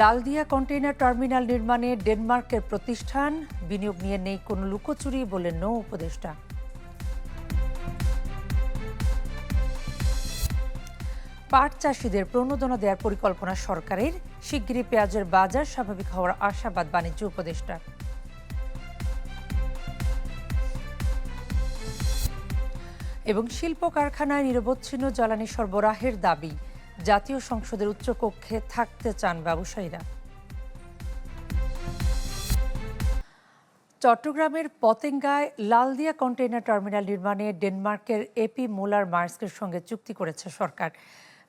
Laldia container terminal নির্মাণে ডেনমার্কের প্রতিষ্ঠান, বিনিয়োগ নিয়ে নেই কোনো লুকোচুরি বলে নৌ উপদেষ্টা। পাট চাষিদের প্রণোদনা দেওয়ার পরিকল্পনা সরকারের, শিগগিরই পেঁয়াজের বাজার স্বাভাবিক হওয়ার আশাবাদ বাণিজ্য উপদেষ্টা। এবং শিল্প কারখানায় নিরবচ্ছিন্ন জ্বালানি সরবরাহের দাবি। জাতীয় সংসদের উচ্চকক্ষে থাকতে চান ব্যবসায়ীরা। চট্টগ্রামের পতেঙ্গায় লালদিয়া কন্টেইনার টার্মিনাল নির্মাণে ডেনমার্কের এপি মোলার মার্সকের সঙ্গে চুক্তি করেছে সরকার।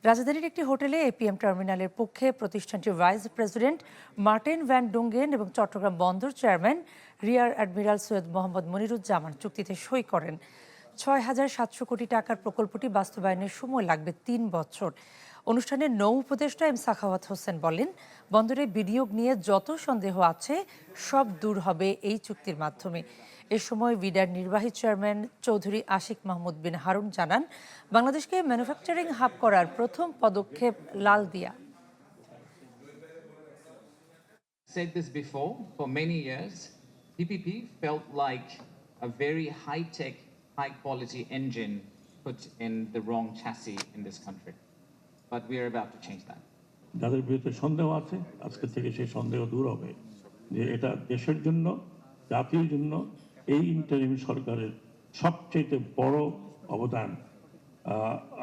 রাজধানীর একটি হোটেলে এপিএম টার্মিনালের পক্ষে প্রতিষ্ঠানটির vice president Martin Van Dungen এবং চট্টগ্রাম বন্দর chairman rear admiral Syed Mohammad Moniruzzaman চুক্তিতে সই করেন। ছয় হাজার সাতশো কোটি টাকার প্রকল্পটি বাস্তবায়নের সময় লাগবে তিন বছর। অনুষ্ঠানে নৌ উপদেষ্টা এম সাখাওয়াত হোসেন বলেন বন্দরে বিনিয়োগ নিয়ে যত সন্দেহ আছে সব দূর হবে এই চুক্তির মাধ্যমে এ সময় বিডার নির্বাহী চেয়ারম্যান চৌধুরী আশিক মাহমুদ বিন হারুন জানান বাংলাদেশকে ম্যানুফ্যাকচারিং হাব করার প্রথম পদক্ষেপ লাল দিয়া said this before, for many years, PPP felt like a very high tech, high quality engine put in the wrong chassis in this country. But we are about to change that. যাদের বিরুদ্ধে সন্দেহ আছে আজকে থেকে সেই সন্দেহ দূর হবে। যে এটা দেশের জন্য জাতির জন্য এই ইন্টারিম সরকারের সবচেয়ে বড় অবদান।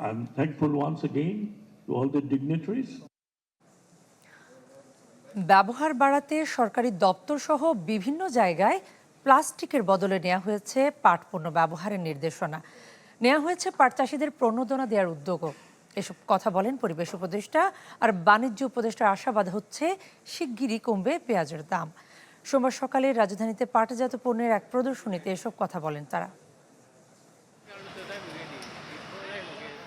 I am thankful once again to all the dignitaries ব্যবহার বাড়াতে সরকারি দপ্তর সহ বিভিন্ন জায়গায় প্লাস্টিকের বদলে নেওয়া হয়েছে পাট পণ্য ব্যবহারের নির্দেশনা। নেওয়া হয়েছে পাট চাষিদের প্রণোদনা দেওয়ার উদ্যোগও। এসব কথা বলেন পরিবেশ উপদেষ্টা। আর বাণিজ্য উপদেষ্টার আশাবাদ হচ্ছে শিগগিরই কমবে পেঁয়াজের দাম। সোমবার সকালে রাজধানীতে পাটজাত পণ্যের এক প্রদর্শনীতে এসব কথা বলেন তারা।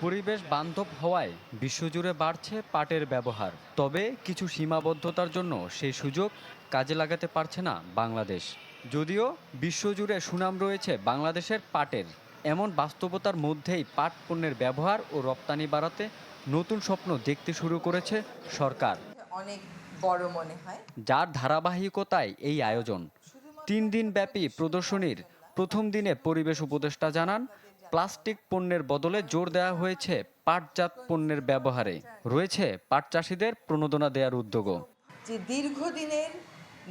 পরিবেশ বান্ধব হওয়ায় বিশ্বজুড়ে বাড়ছে পাটের ব্যবহার। তবে কিছু সীমাবদ্ধতার জন্য সেই সুযোগ কাজে লাগাতে পারছে না বাংলাদেশ। যদিও বিশ্বজুড়ে সুনাম রয়েছে বাংলাদেশের পাটের। এমন বাস্তবতার মধ্যেই পাট পণ্যের ব্যবহার ও রপ্তানি বাড়াতে নতুন স্বপ্ন দেখতে শুরু করেছে সরকার। অনেক বড় মনে হয়। যার ধারাবাহিকতায় এই আয়োজন। তিন দিন ব্যাপী প্রদর্শনীর প্রথম দিনে পরিবেশ উপদেষ্টা জানান প্লাস্টিক পণ্যের বদলে জোর দেওয়া হয়েছে পাটজাত পণ্যের ব্যবহারে। রয়েছে পাট চাষিদের প্রণোদনা দেওয়ার উদ্যোগও। যে দীর্ঘদিনের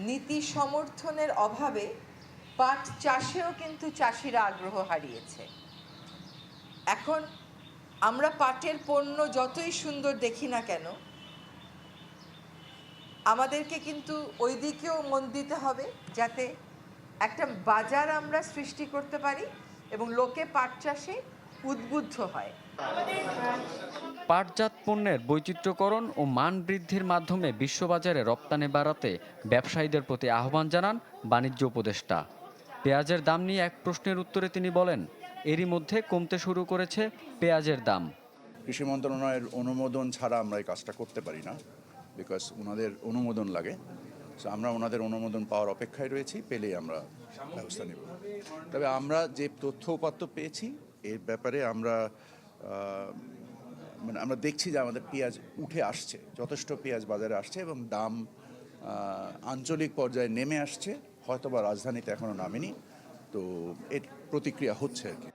নীতি সমর্থনের অভাবে পাট চাষেও কিন্তু চাষিরা আগ্রহ হারিয়েছে। এখন আমরা পাটের পণ্য যতই সুন্দর দেখি না কেন, আমাদেরকে কিন্তু ওই দিকেও মন দিতে হবে যাতে একটা বাজার আমরা সৃষ্টি করতে পারি এবং লোকে পাট চাষে উদ্বুদ্ধ হয়। পাটজাত পণ্যের বৈচিত্র্যকরণ ও মান বৃদ্ধির মাধ্যমে বিশ্ববাজারে রপ্তানি বাড়াতে ব্যবসায়ীদের প্রতি আহ্বান জানান বাণিজ্য উপদেষ্টা। পেঁয়াজের দাম নিয়ে এক প্রশ্নের উত্তরে তিনি বলেন, এরই মধ্যে কমতে শুরু করেছে পেঁয়াজের দাম। কৃষি মন্ত্রণালয়ের অনুমোদন ছাড়া আমরা এই কাজটা করতে পারি না বিকজ ওনাদের অনুমোদন লাগে। সো আমরা ওনাদের অনুমোদন পাওয়ার অপেক্ষায় রয়েছি, পেলেই আমরা ব্যবস্থা নেব। তবে আমরা যে তথ্য উপাত্ত পেয়েছি, এর ব্যাপারে আমরা মানে আমরা দেখছি যে আমাদের পেঁয়াজ উঠে আসছে, যথেষ্ট পেঁয়াজ বাজারে আসছে এবং দাম আঞ্চলিক পর্যায়ে নেমে আসছে। হয়তোবা রাজধানীতে এখনও নামেনি তো এর প্রতিক্রিয়া হচ্ছে আর কি।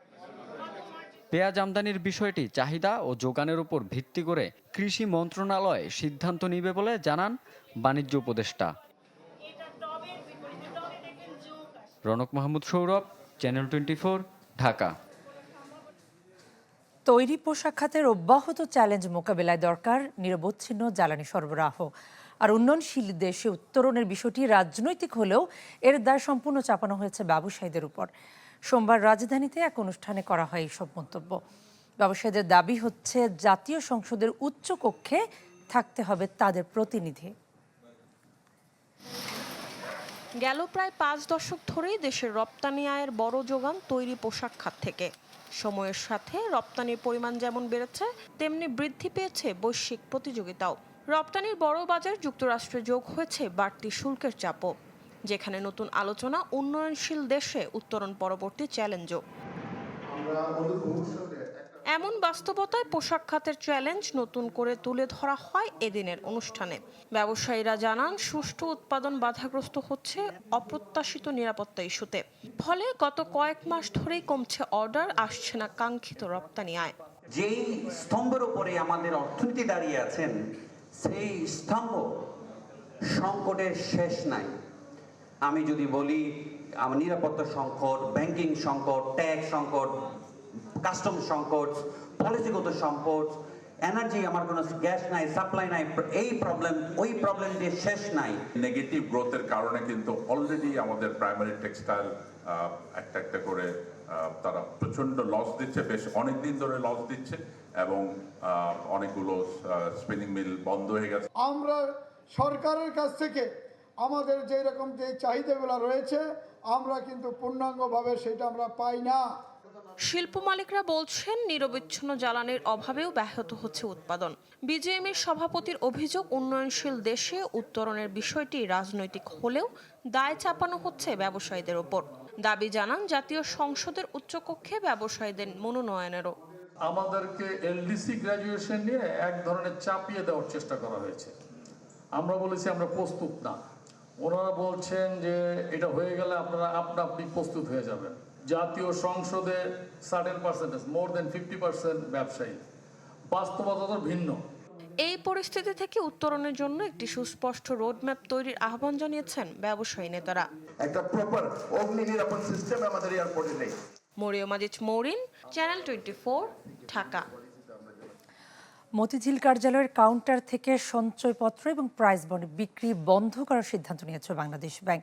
পেঁয়াজ আমদানির বিষয়টি চাহিদা ও যোগানের উপর ভিত্তি করে কৃষি মন্ত্রণালয় সিদ্ধান্ত নিবে বলে জানান বাণিজ্য উপদেষ্টা। Ronak Mahmud Sourav channel twenty Dhaka. তৈরি পোশাক খাতের অব্যাহত চ্যালেঞ্জ মোকাবেলায় দরকার নিরবচ্ছিন্ন জ্বালানি সরবরাহ। আর উন্নয়নশীল দেশে উত্তরণের বিষয়টি রাজনৈতিক হলেও এর দায় সম্পূর্ণ চাপানো হয়েছে ব্যবসায়ীদের উপর। সোমবার রাজধানীতে এক অনুষ্ঠানে করা হয় এইসব মন্তব্য। ব্যবসায়ীদের দাবি হচ্ছে, জাতীয় সংসদের উচ্চ কক্ষে থাকতে হবে তাদের প্রতিনিধি। গেল প্রায় পাঁচ দশক ধরেই দেশের রপ্তানি আয়ের বড় যোগান তৈরি পোশাক খাত থেকে। সময়ের সাথে রপ্তানির পরিমাণ যেমন বেড়েছে, তেমনি বৃদ্ধি পেয়েছে বৈশ্বিক প্রতিযোগিতাও। রপ্তানির বড় বাজার যুক্তরাষ্ট্রে যোগ হয়েছে বাড়তি শুল্কের চাপও, যেখানে নতুন আলোচনা উন্নয়নশীল দেশে উত্তরণ পরবর্তী চ্যালেঞ্জও। এমন বাস্তবতায় পোশাক খাতের চ্যালেঞ্জ নতুন করে তুলে ধরা হয় এদিনের অনুষ্ঠানে। ব্যবসায়ীরা জানান, সুষ্ঠু উৎপাদন বাধাগ্রস্ত হচ্ছে অপ্রত্যাশিত নিরাপত্তা ইস্যুতে। ফলে গত কয়েক মাস ধরেই কমছে অর্ডার, আসছে না কাঙ্ক্ষিত রপ্তানি আয়। যেই স্তম্ভের উপরে আমাদের অর্থনীতি দাঁড়িয়ে আছেন সেই স্তম্ভ সংকটের শেষ নাই। আমি যদি বলি নিরাপত্তা সংকট ব্যাংকিং সংকট ট্যাক্স সংকট কাস্টম সংকট পলিসিগত সংকট এনার্জি আমার কোনো গ্যাস নাই সাপ্লাই নাই, এই প্রবলেম ওই প্রবলেম দিয়ে শেষ নাই। নেগেটিভ গ্রোথের কারণে কিন্তু অলরেডি আমাদের প্রাইমারি টেক্সটাইল একটা একটা করে তারা প্রচণ্ড লস দিচ্ছে, বেশ অনেক দিন ধরে লস দিচ্ছে। এবং অনেকগুলো স্পিনিং মিল বন্ধ হয়ে গেছে। আমরা সরকারের কাছ থেকে আমাদের যে রকম যে চাহিদাগুলো রয়েছে আমরা কিন্তু পূর্ণাঙ্গভাবে সেটা আমরা পাই না। শিল্প মালিকরা বলছেন নিরবিচ্ছিন্ন জ্বালানির অভাবেও ব্যাহত হচ্ছে উৎপাদন। বিজেএমের সভাপতির অভিযোগ উন্নয়নশীল দেশে উত্তরণের বিষয়টি রাজনৈতিক হলেও দায় চাপানো হচ্ছে ব্যবসায়ীদের ওপর। দাবি জানান জাতীয় সংসদের উচ্চকক্ষে ব্যবসায়ীদের মনোনয়নেরও। আমাদেরকে এলডিসি গ্র্যাজুয়েশন নিয়ে এক ধরনের চাপিয়ে দেওয়ার চেষ্টা করা হয়েছে। আমরা বলেছি আমরা প্রস্তুত না। ওনারা বলছেন যে এটা হয়ে গেলে আপনারা আপনা আপনি প্রস্তুত হয়ে যাবেন। জাতীয় সংসদে certain percentage more than fifty percent ব্যবসায়ী। বাস্তবতা তো ভিন্ন। এই পরিস্থিতি থেকে উত্তরণের জন্য একটি সুস্পষ্ট রোডম্যাপ তৈরির আহ্বান জানিয়েছেন ব্যবসায়ী নেতারা। একটা প্রপার অগ্নি নিরাপদ সিস্টেম আমাদের এয়ারপোর্টে নেই। মরিয়ম আজিজ মৌরিন চ্যানেল টোয়েন্টি ঢাকা মতিঝিল কার্যালয়ের কাউন্টার থেকে সঞ্চয়পত্র এবং প্রাইজ বন্ড বিক্রি বন্ধ করার সিদ্ধান্ত নিয়েছে বাংলাদেশ ব্যাংক।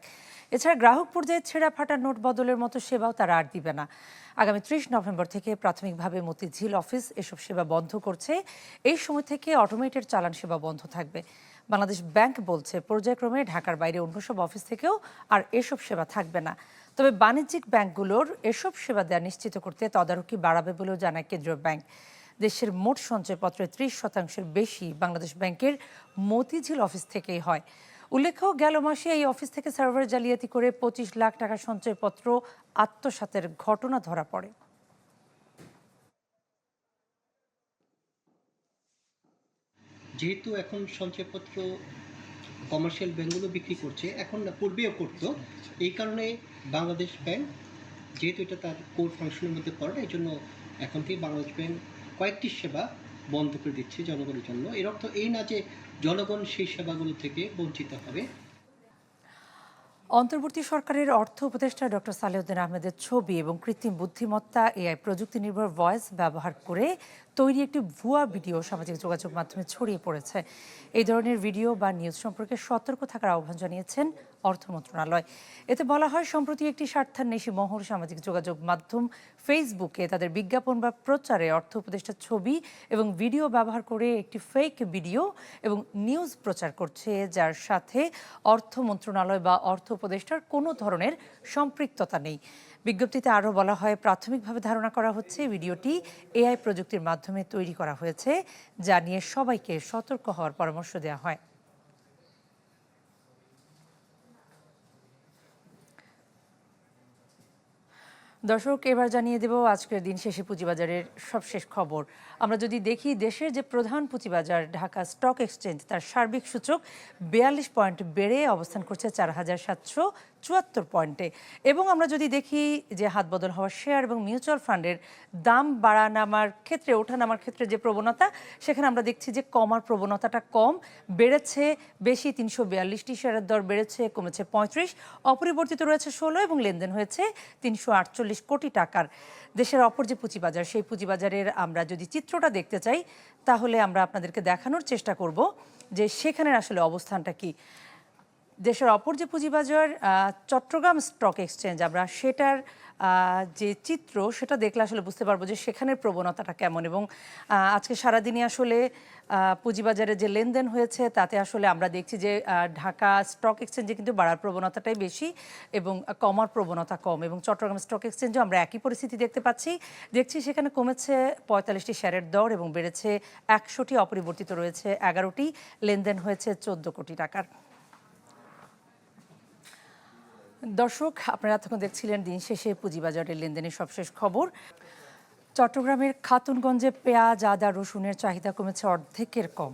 এছাড়া গ্রাহক পর্যায়ে ছেঁড়া ফাটা নোট বদলের মতো সেবাও তারা আর দিবে না। আগামী ত্রিশ নভেম্বর থেকে প্রাথমিকভাবে মতিঝিল অফিস এসব সেবা বন্ধ করছে। এই সময় থেকে অটোমেটেড চালান সেবা বন্ধ থাকবে। বাংলাদেশ ব্যাংক বলছে, পর্যায়ক্রমে ঢাকার বাইরে অন্য সব অফিস থেকেও আর এসব সেবা থাকবে না। তবে বাণিজ্যিক ব্যাংকগুলোর এসব সেবা দেওয়া নিশ্চিত করতে তদারকি বাড়াবে বলেও জানায় কেন্দ্রীয় ব্যাংক। দেশের মোট সঞ্চয়পত্রের ত্রিশ শতাংশের বেশি বাংলাদেশ ব্যাংকের মতিঝিল অফিস থেকেই হয়। উল্লেখ্য, গেল মাসে এই অফিস থেকে সার্ভার জালিয়াতি করে পঁচিশ লাখ টাকা সঞ্চয়পত্র আত্মসাতের ঘটনা ধরা পড়ে। যেহেতু এখন সঞ্চয়পত্র কমার্শিয়াল ব্যাঙ্কগুলো বিক্রি করছে, এখন না, পূর্বেও করতো। এই কারণে বাংলাদেশ ব্যাংক যেহেতু এটা তার কোর ফাংশনের মধ্যে পড়ে না এই জন্য এখন থেকে বাংলাদেশ ব্যাংক কয়েকটি সেবা বন্ধ করে দিচ্ছে জনগণের জন্য। এর অর্থ এই না যে জনগণ সেই সেবাগুলো থেকে বঞ্চিত হবে অন্তর্বর্তী সরকারের অর্থ উপদেষ্টা ডক্টর সালেউদ্দিন আহমেদের ছবি এবং কৃত্রিম বুদ্ধিমত্তা, এআই প্রযুক্তি নির্ভর ভয়েস ব্যবহার করে তৈরি একটি ভুয়া ভিডিও সামাজিক যোগাযোগ মাধ্যমে ছড়িয়ে পড়েছে। এই ধরনের ভিডিও বা নিউজ সম্পর্কে সতর্ক থাকার আহ্বান জানিয়েছেন অর্থ মন্ত্রণালয়। এতে বলা হয়, সম্প্রতি একটি স্বার্থান্বেষী মহল সামাজিক যোগাযোগ মাধ্যম ফেসবুকে তাদের বিজ্ঞাপন বা প্রচারে অর্থ উপদেষ্টার ছবি এবং ভিডিও ব্যবহার করে একটি ফেক ভিডিও এবং নিউজ প্রচার করছে, যার সাথে অর্থ মন্ত্রণালয় বা অর্থ উপদেষ্টার কোনো ধরনের সম্পৃক্ততা নেই। বিজ্ঞপ্তিতে আরও বলা হয়, প্রাথমিকভাবে ধারণা করা হচ্ছে, ভিডিওটি এআই প্রযুক্তির মাধ্যমে তৈরি করা হয়েছে, যা নিয়ে সবাইকে সতর্ক হওয়ার পরামর্শ দেওয়া হয়। দর্শক, এবার জানিয়ে দেব আজকের দিন শেষে পুঁজিবাজারের সবশেষ খবর। আমরা যদি দেখি, দেশের যে প্রধান পুঁজিবাজার, ঢাকা স্টক এক্সচেঞ্জ, তার সার্বিক সূচক বিয়াল্লিশ পয়েন্ট বেড়ে অবস্থান করছে চার হাজার সাতশো চুয়াত্তর পয়েন্টে। এবং আমরা যদি দেখি যে হাত বদল হওয়া শেয়ার এবং মিউচুয়াল ফান্ডের দাম বাড়া নামার ক্ষেত্রে ওঠা নামার ক্ষেত্রে যে প্রবণতা, সেখানে আমরা দেখছি যে কমার প্রবণতাটা কম, বেড়েছে বেশি তিনশো বিয়াল্লিশটি শেয়ারের দর বেড়েছে, কমেছে পঁয়ত্রিশ, অপরিবর্তিত রয়েছে ষোলো এবং লেনদেন হয়েছে তিনশো আটচল্লিশ কোটি টাকার। দেশের অপর যে পুঁজিবাজার, সেই পুঁজিবাজারের আমরা যদি চিত্রটা দেখতে চাই, তাহলে আমরা আপনাদেরকে দেখানোর চেষ্টা করব যে সেখানের আসলে অবস্থানটা কি। দেশের অপর যে পুঁজিবাজার চট্টগ্রাম স্টক এক্সচেঞ্জ, আমরা সেটার যে চিত্র, সেটা দেখলে আসলে বুঝতে পারব যে সেখানের প্রবণতাটা কেমন এবং আজকে সারাদিনই আসলে পুঁজিবাজারে যে লেনদেন হয়েছে, তাতে আসলে আমরা দেখছি যে ঢাকা স্টক এক্সচেঞ্জে কিন্তু বাড়ার প্রবণতাটাই বেশি এবং কমার প্রবণতা কম এবং চট্টগ্রাম স্টক এক্সচেঞ্জেও আমরা একই পরিস্থিতি দেখতে পাচ্ছি। দেখছি সেখানে কমেছে পঁয়তাল্লিশটি শেয়ারের দর এবং বেড়েছে একশোটি, অপরিবর্তিত রয়েছে এগারোটি, লেনদেন হয়েছে চোদ্দ কোটি টাকার। দর্শক, আপনারা এতক্ষণ দেখছিলেন দিন শেষে পুঁজিবাজারের লেনদেনের সবশেষ খবর। চট্টগ্রামের খাতুনগঞ্জে পেঁয়াজ, আদা, রসুনের চাহিদা কমেছে অর্ধেকের কম।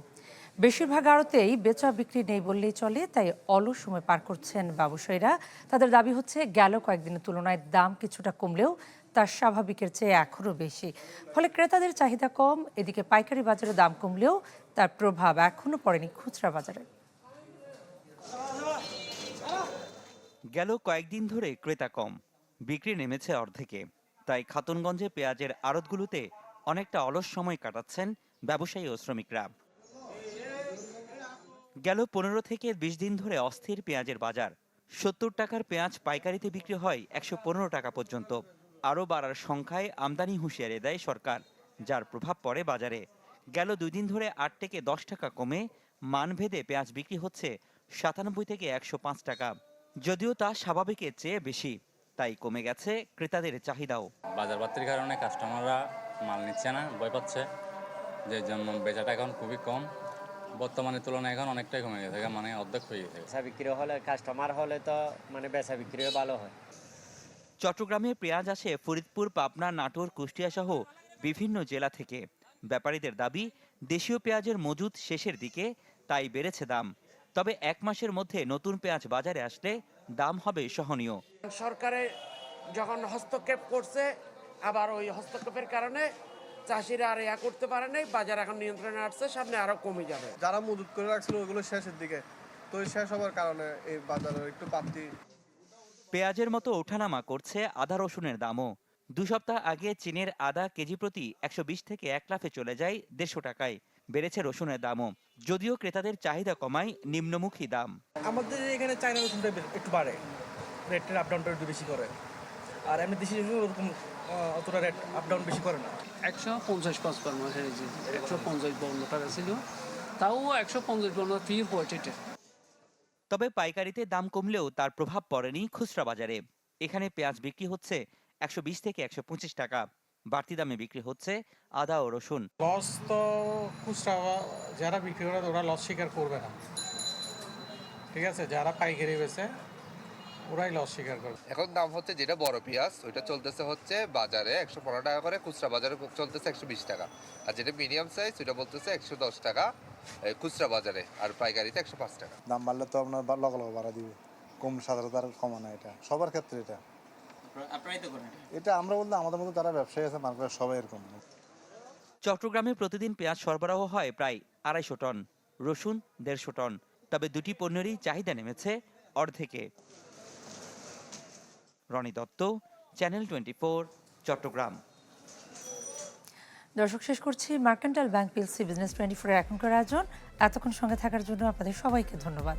বেশিরভাগ আড়তেই বেচা বিক্রি নেই বললেই চলে, তাই অলস সময় পার করছেন ব্যবসায়ীরা। তাদের দাবি হচ্ছে, গেল কয়েকদিনের তুলনায় দাম কিছুটা কমলেও তার স্বাভাবিকের চেয়ে এখনও বেশি। ফলে ক্রেতাদের চাহিদা কম, এদিকে পাইকারি বাজারে দাম কমলেও তার প্রভাব এখনও পড়েনি খুচরা বাজারে। গেল কয়েকদিন ধরে ক্রেতা কম, বিক্রি নেমেছে অর্ধেকে। তাই খাতুনগঞ্জে পেঁয়াজের আড়তগুলোতে অনেকটা অলস সময় কাটাচ্ছেন ব্যবসায়ী ও শ্রমিকরা। গেল পনেরো থেকে বিশ দিন ধরে অস্থির পেঁয়াজের বাজার। সত্তর টাকার পেঁয়াজ পাইকারিতে বিক্রি হয় একশো পনেরো টাকা পর্যন্ত। আরও বাড়ার সংখ্যায় আমদানি হুঁশিয়ারি দেয় সরকার, যার প্রভাব পড়ে বাজারে। গেল দুই দিন ধরে আট থেকে দশ টাকা কমে, মানভেদে পেঁয়াজ বিক্রি হচ্ছে সাতানব্বই থেকে একশো পাঁচ টাকা। যদিও তা স্বাভাবিকের চেয়ে বেশি তাই কমে গেছে ক্রেতাদের চাহিদাও। বাজার বাড়তির কারণে কাস্টমাররা মাল নিচ্ছে না ভয় পাচ্ছে যে জন্য বেচাটা এখন খুবই কম। বর্তমানে তুলনায় এখন অনেকটাই কমে গেছে মানে অর্ধেক হয়ে গেছে। বেচা বিক্রি হলে কাস্টমার হলে তো মানে বেচা বিক্রিও ভালো হয়। চট্টগ্রামে পেঁয়াজ আসে ফরিদপুর পাবনা নাটোর কুষ্টিয়া সহ বিভিন্ন জেলা থেকে। ব্যাপারীদের দাবি দেশীয় পেঁয়াজের মজুদ শেষের দিকে তাই বেড়েছে দাম। তবে এক মাসের মধ্যে নতুন পেঁয়াজ বাজারে আসলে দাম হবে সহনীয়। সরকারে যখন হস্তক্ষেপ করছে আবার ওই হস্তক্ষেপের কারণে চাষিরা আর ইয়া করতে পারে নাই বাজার এখন নিয়ন্ত্রণে আসছে সামনে আরও কমে যাবে। যারা মজুত করে রাখছিল ওগুলো শেষের দিকে তো শেষ হওয়ার কারণে এই বাজারে একটু বাড়তি পেঁয়াজের মতো ওঠানামা করছে আদা রসুনের দামও। দু সপ্তাহ আগে চীনের আদা কেজি প্রতি একশো বিশ থেকে এক লাফে চলে যায় দেড়শো টাকায়। বেড়েছে রসুনের দামও। যদিও ক্রেতাদের চাহিদা কমায় নিম্নমুখী দাম। আমাদের এখানে চায়না রসুনটা একটু বাড়ে। রেটের আপ ডাউনটা একটু বেশি করে। আর এমনি দেশি রসুন ওরকম অতটা রেট আপ ডাউন বেশি করে না। একশো পঞ্চাশ পাঁচ পার মাস একশো পঞ্চাশ বাউন্ন টাকা ছিল। তাও একশো পঞ্চাশ বাউন্ন ফি হয়েছে এটা। তবে পাইকারিতে দাম কমলেও তার প্রভাব পড়েনি খুচরা বাজারে। এখানে পেঁয়াজ বিক্রি হচ্ছে একশো বিশ থেকে একশো পঁচিশ টাকা। বাড়তি দামে বিক্রি হচ্ছে আদা ও রসুন। লস তো খুচরা যারা বিক্রি করে ওরা লস স্বীকার করবে না। ঠিক আছে যারা পাইকারি বেছে ওরাই লস স্বীকার করবে। এখন দাম হচ্ছে যেটা বড় পেঁয়াজ ওইটা চলতেছে হচ্ছে বাজারে একশো পনেরো টাকা করে খুচরা বাজারে চলতেছে একশো বিশ টাকা। আর যেটা মিডিয়াম সাইজ ওইটা বলতেছে একশো দশ টাকা খুচরা বাজারে আর পাইকারিতে একশো পাঁচ টাকা। দাম বাড়লে তো আপনার লগে লগে বাড়া দিবে। কম সাধারণত আর কমা না এটা। সবার ক্ষেত্রে এটা। এটা আমরা আমাদের মতো যারা ব্যবসায়ী আছে মার্কেটে সবাই এরকম। চট্টগ্রামে প্রতিদিন পেঁয়াজ সরবরাহ হয় প্রায় আড়াইশো টন রসুন দেড়শো টন। তবে দুটি পণ্যেরই চাহিদা নেমেছে অর্ধেকে। Rony Dutta channel twenty four Chattogram. দর্শক শেষ করছি mercantile bank PLC business twenty four এখনকার আয়োজন। এতক্ষণ সঙ্গে থাকার জন্য আপনাদের সবাইকে ধন্যবাদ।